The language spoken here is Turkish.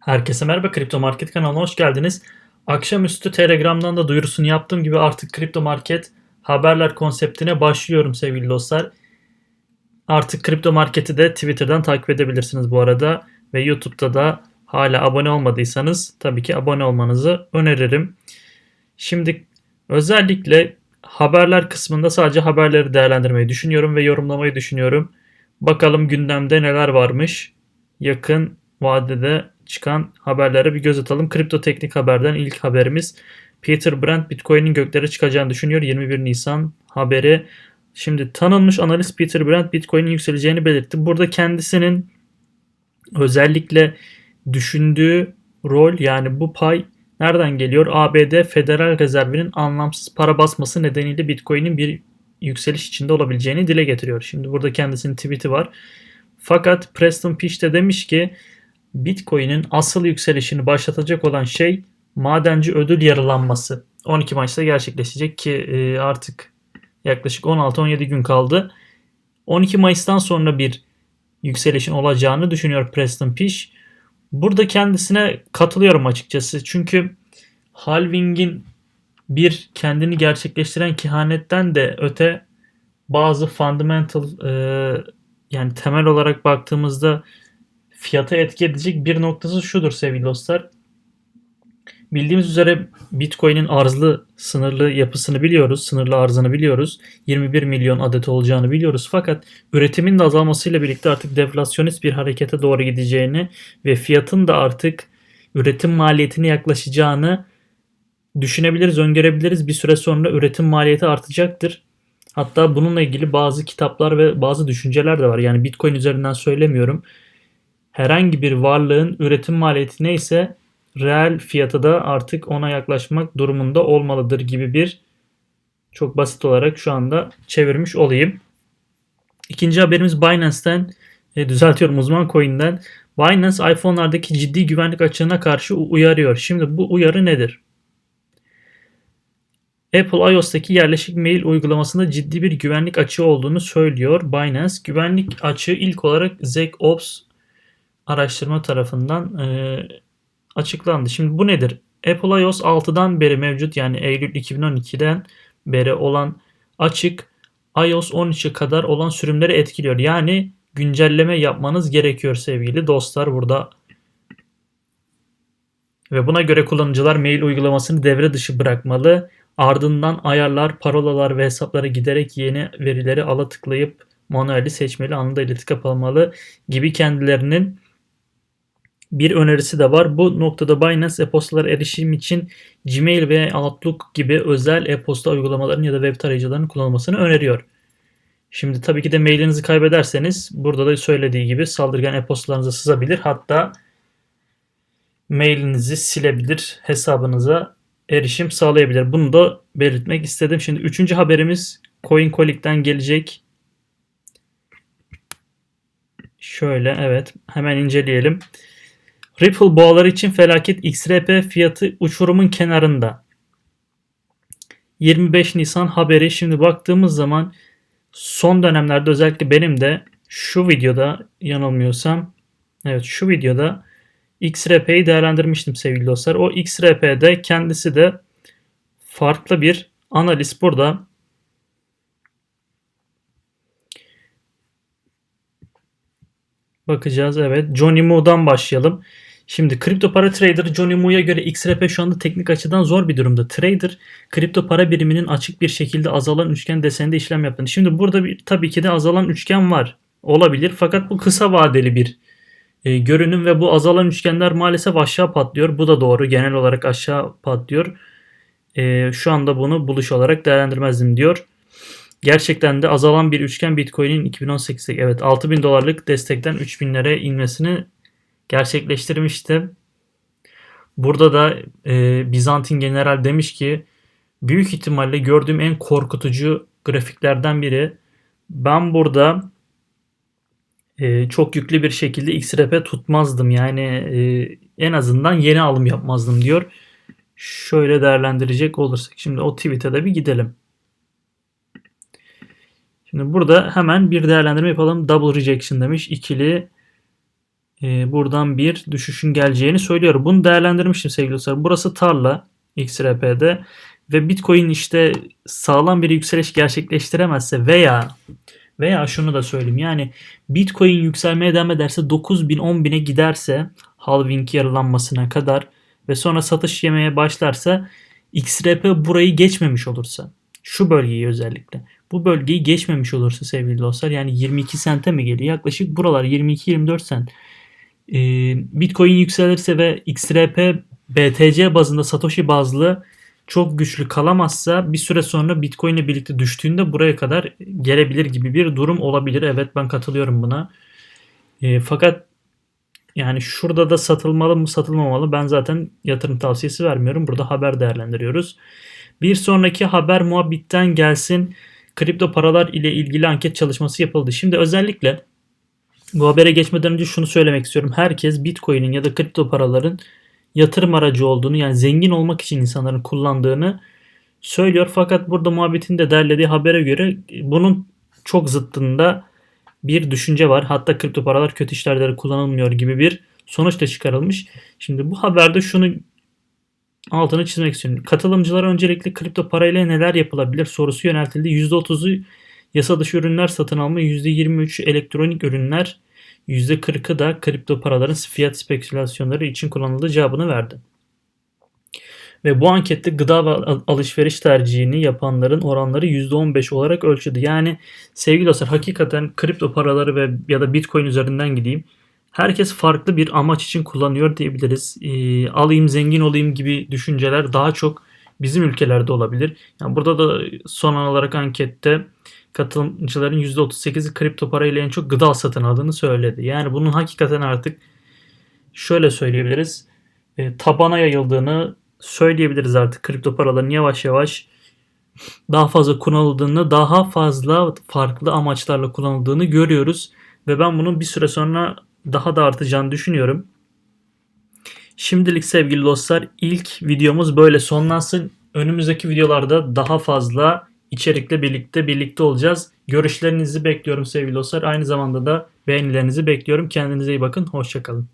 Herkese merhaba Kripto Market kanalına hoş geldiniz. Akşamüstü Telegram'dan da duyurusunu yaptığım gibi artık Kripto Market haberler konseptine başlıyorum sevgili dostlar. Artık Kripto Market'i de Twitter'dan takip edebilirsiniz bu arada ve YouTube'da da hala abone olmadıysanız tabii ki abone olmanızı öneririm. Şimdi özellikle haberler kısmında sadece haberleri değerlendirmeyi düşünüyorum ve yorumlamayı düşünüyorum. Bakalım gündemde neler varmış. Yakın vadede çıkan haberlere bir göz atalım. Kripto teknik haberden ilk haberimiz Peter Brandt Bitcoin'in göklere çıkacağını düşünüyor. 21 Nisan haberi. Şimdi tanınmış analist Peter Brandt Bitcoin'in yükseleceğini belirtti. Burada kendisinin özellikle düşündüğü rol yani bu pay nereden geliyor? ABD Federal Rezervi'nin anlamsız para basması nedeniyle Bitcoin'in bir yükseliş içinde olabileceğini dile getiriyor. Şimdi burada kendisinin tweet'i var. Fakat Preston Pish de demiş ki Bitcoin'in asıl yükselişini başlatacak olan şey madenci ödül yarılanması. 12 Mayıs'ta gerçekleşecek ki e, artık yaklaşık 16-17 gün kaldı. 12 Mayıs'tan sonra bir yükselişin olacağını düşünüyor Preston Pish. Burada kendisine katılıyorum açıkçası. Çünkü halvingin bir kendini gerçekleştiren kehanetten de öte bazı fundamental e, yani temel olarak baktığımızda fiyata etki edecek bir noktası şudur sevgili dostlar. Bildiğimiz üzere Bitcoin'in arzlı sınırlı yapısını biliyoruz. Sınırlı arzını biliyoruz. 21 milyon adet olacağını biliyoruz. Fakat üretimin de azalmasıyla birlikte artık deflasyonist bir harekete doğru gideceğini ve fiyatın da artık üretim maliyetine yaklaşacağını düşünebiliriz, öngörebiliriz. Bir süre sonra üretim maliyeti artacaktır. Hatta bununla ilgili bazı kitaplar ve bazı düşünceler de var. Yani Bitcoin üzerinden söylemiyorum herhangi bir varlığın üretim maliyeti neyse reel fiyatı da artık ona yaklaşmak durumunda olmalıdır gibi bir çok basit olarak şu anda çevirmiş olayım. İkinci haberimiz Binance'ten e, düzeltiyorum uzman coin'den. Binance iPhone'lardaki ciddi güvenlik açığına karşı uyarıyor. Şimdi bu uyarı nedir? Apple iOS'taki yerleşik mail uygulamasında ciddi bir güvenlik açığı olduğunu söylüyor Binance. Güvenlik açığı ilk olarak ZecOps araştırma tarafından e, açıklandı. Şimdi bu nedir? Apple iOS 6'dan beri mevcut yani Eylül 2012'den beri olan açık iOS 13'e kadar olan sürümleri etkiliyor. Yani güncelleme yapmanız gerekiyor sevgili dostlar burada. Ve buna göre kullanıcılar mail uygulamasını devre dışı bırakmalı. Ardından ayarlar, parolalar ve hesaplara giderek yeni verileri ala tıklayıp manueli seçmeli, anında iletişim kapalmalı gibi kendilerinin bir önerisi de var. Bu noktada Binance e-postalara erişim için Gmail ve Outlook gibi özel e-posta uygulamalarının ya da web tarayıcılarının kullanılmasını öneriyor. Şimdi tabii ki de mailinizi kaybederseniz burada da söylediği gibi saldırgan e-postalarınıza sızabilir. Hatta mailinizi silebilir, hesabınıza erişim sağlayabilir. Bunu da belirtmek istedim. Şimdi üçüncü haberimiz CoinColic'ten gelecek. Şöyle evet hemen inceleyelim. Ripple boğaları için felaket XRP fiyatı uçurumun kenarında. 25 Nisan haberi şimdi baktığımız zaman son dönemlerde özellikle benim de şu videoda yanılmıyorsam evet şu videoda XRP'yi değerlendirmiştim sevgili dostlar. O XRP'de kendisi de farklı bir analiz burada bakacağız. Evet. Johnny Moo'dan başlayalım. Şimdi kripto para trader Johnny Moo'ya göre XRP şu anda teknik açıdan zor bir durumda. Trader kripto para biriminin açık bir şekilde azalan üçgen deseninde işlem yaptığını. Şimdi burada bir, tabii ki de azalan üçgen var. Olabilir fakat bu kısa vadeli bir e, görünüm ve bu azalan üçgenler maalesef aşağı patlıyor. Bu da doğru. Genel olarak aşağı patlıyor. E, şu anda bunu buluş olarak değerlendirmezdim diyor. Gerçekten de azalan bir üçgen Bitcoin'in 2018'de evet 6000 dolarlık destekten 3000'lere inmesini gerçekleştirmişti. Burada da e, Bizantin general demiş ki büyük ihtimalle gördüğüm en korkutucu grafiklerden biri. Ben burada e, çok yüklü bir şekilde XRP tutmazdım. Yani e, en azından yeni alım yapmazdım diyor. Şöyle değerlendirecek olursak. Şimdi o tweet'e de bir gidelim. Şimdi burada hemen bir değerlendirme yapalım. Double rejection demiş. İkili e, buradan bir düşüşün geleceğini söylüyor. Bunu değerlendirmiştim sevgili dostlar. Burası tarla XRP'de ve Bitcoin işte sağlam bir yükseliş gerçekleştiremezse veya veya şunu da söyleyeyim yani Bitcoin yükselmeye devam ederse 9000 10000'e giderse halving yarılanmasına kadar ve sonra satış yemeye başlarsa XRP burayı geçmemiş olursa şu bölgeyi özellikle bu bölgeyi geçmemiş olursa sevgili dostlar yani 22 sente mi geliyor yaklaşık buralar 22-24 sent Ee, Bitcoin yükselirse ve XRP BTC bazında Satoshi bazlı çok güçlü kalamazsa bir süre sonra Bitcoin ile birlikte düştüğünde buraya kadar gelebilir gibi bir durum olabilir. Evet ben katılıyorum buna. E, fakat yani şurada da satılmalı mı satılmamalı ben zaten yatırım tavsiyesi vermiyorum. Burada haber değerlendiriyoruz. Bir sonraki haber muhabbitten gelsin. Kripto paralar ile ilgili anket çalışması yapıldı. Şimdi özellikle bu habere geçmeden önce şunu söylemek istiyorum. Herkes Bitcoin'in ya da kripto paraların yatırım aracı olduğunu yani zengin olmak için insanların kullandığını söylüyor. Fakat burada muhabbetin de derlediği habere göre bunun çok zıttında bir düşünce var. Hatta kripto paralar kötü işlerde kullanılmıyor gibi bir sonuç da çıkarılmış. Şimdi bu haberde şunu altını çizmek istiyorum. Katılımcılara öncelikle kripto parayla neler yapılabilir sorusu yöneltildi. %30'u yasa dışı ürünler satın alma, %23 elektronik ürünler, %40'ı da kripto paraların fiyat spekülasyonları için kullanıldığı cevabını verdi. Ve bu ankette gıda ve alışveriş tercihini yapanların oranları %15 olarak ölçüldü. Yani sevgili dostlar hakikaten kripto paraları ve ya da bitcoin üzerinden gideyim. Herkes farklı bir amaç için kullanıyor diyebiliriz. E, alayım zengin olayım gibi düşünceler daha çok bizim ülkelerde olabilir. Yani burada da son olarak ankette katılımcıların %38'i kripto parayla en çok gıda satın aldığını söyledi. Yani bunun hakikaten artık şöyle söyleyebiliriz. E, tabana yayıldığını söyleyebiliriz artık kripto paraların yavaş yavaş daha fazla kullanıldığını, daha fazla farklı amaçlarla kullanıldığını görüyoruz. Ve ben bunun bir süre sonra daha da artacağını düşünüyorum. Şimdilik sevgili dostlar ilk videomuz böyle sonlansın. Önümüzdeki videolarda daha fazla içerikle birlikte birlikte olacağız. Görüşlerinizi bekliyorum sevgili dostlar. Aynı zamanda da beğenilerinizi bekliyorum. Kendinize iyi bakın. Hoşçakalın.